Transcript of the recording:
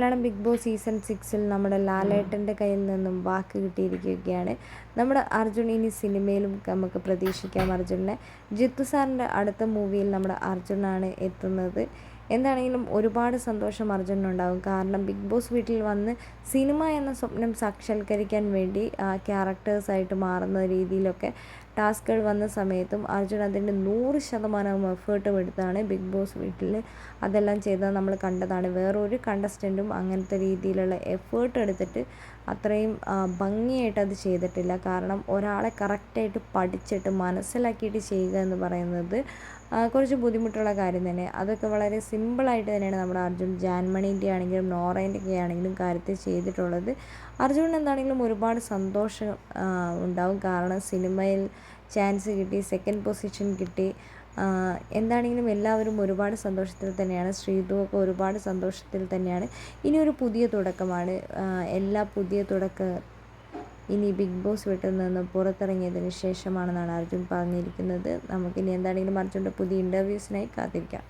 Malayalam big boss season സിക്സിൽ നമ്മുടെ ലാലേട്ടന്റെ കയ്യിൽ നിന്നും വാക്ക് കിട്ടിയിരിക്കുകയാണ്. നമ്മുടെ അർജുൻ ഇനി സിനിമയിലും നമുക്ക് പ്രതീക്ഷിക്കാം അർജുനെ. ജിത്തു സാറിന്റെ അടുത്ത മൂവിയിൽ നമ്മുടെ അർജുനാണ് എത്തുന്നത്. എന്താണെങ്കിലും ഒരുപാട് സന്തോഷം അർജുനുണ്ടാകും കാരണം ബിഗ് ബോസ് വീട്ടിൽ വന്ന് സിനിമ എന്ന സ്വപ്നം സാക്ഷാത്കരിക്കാൻ വേണ്ടി ക്യാരക്ടേഴ്സായിട്ട് മാറുന്ന രീതിയിലൊക്കെ ടാസ്കുകൾ വന്ന സമയത്തും അർജുൻ അതിന്റെ നൂറ് ശതമാനം എഫേർട്ടും എടുത്താണ് ബിഗ് ബോസ് വീട്ടിൽ അതെല്ലാം ചെയ്തത് നമ്മൾ കണ്ടതാണ്. വേറൊരു കണ്ടസ്റ്റന്റും അങ്ങനത്തെ രീതിയിലുള്ള എഫേർട്ട് എടുത്തിട്ട് അത്രയും ഭംഗിയായിട്ട് അത് ചെയ്തിട്ടില്ല. കാരണം ഒരാളെ കറക്റ്റായിട്ട് പഠിച്ചിട്ട് മനസ്സിലാക്കിയിട്ട് ചെയ്യുക എന്ന് പറയുന്നത് കുറച്ച് ബുദ്ധിമുട്ടുള്ള കാര്യം തന്നെ. അതൊക്കെ വളരെ സിമ്പിളായിട്ട് തന്നെയാണ് നമ്മുടെ അർജുൻ ജാൻമണീന്റെ ആണെങ്കിലും നോറേന്റെ ഒക്കെ ആണെങ്കിലും കാര്യത്തിൽ ചെയ്തിട്ടുള്ളത്. അർജുൻ എന്താണെങ്കിലും ഒരുപാട് സന്തോഷം ഉണ്ടാവും. കാരണം സിനിമയിൽ ചാൻസ് കിട്ടി സെക്കൻഡ് പൊസിഷൻ കിട്ടി. എന്താണെങ്കിലും എല്ലാവരും ഒരുപാട് സന്തോഷത്തിൽ തന്നെയാണ്. ശ്രീതുവൊക്കെ ഒരുപാട് സന്തോഷത്തിൽ തന്നെയാണ്. ഇനി ഒരു പുതിയ തുടക്കമാണ്. എല്ലാ പുതിയ തുടക്ക ഇനി ബിഗ് ബോസ് വീട്ടിൽ നിന്ന് പുറത്തിറങ്ങിയതിന് ശേഷമാണെന്നാണ് അർജുൻ പറഞ്ഞിരിക്കുന്നത്. നമുക്കിനി എന്താണെങ്കിലും അർജുന്റെ പുതിയ ഇന്റർവ്യൂസിനായി കാത്തിരിക്കാം.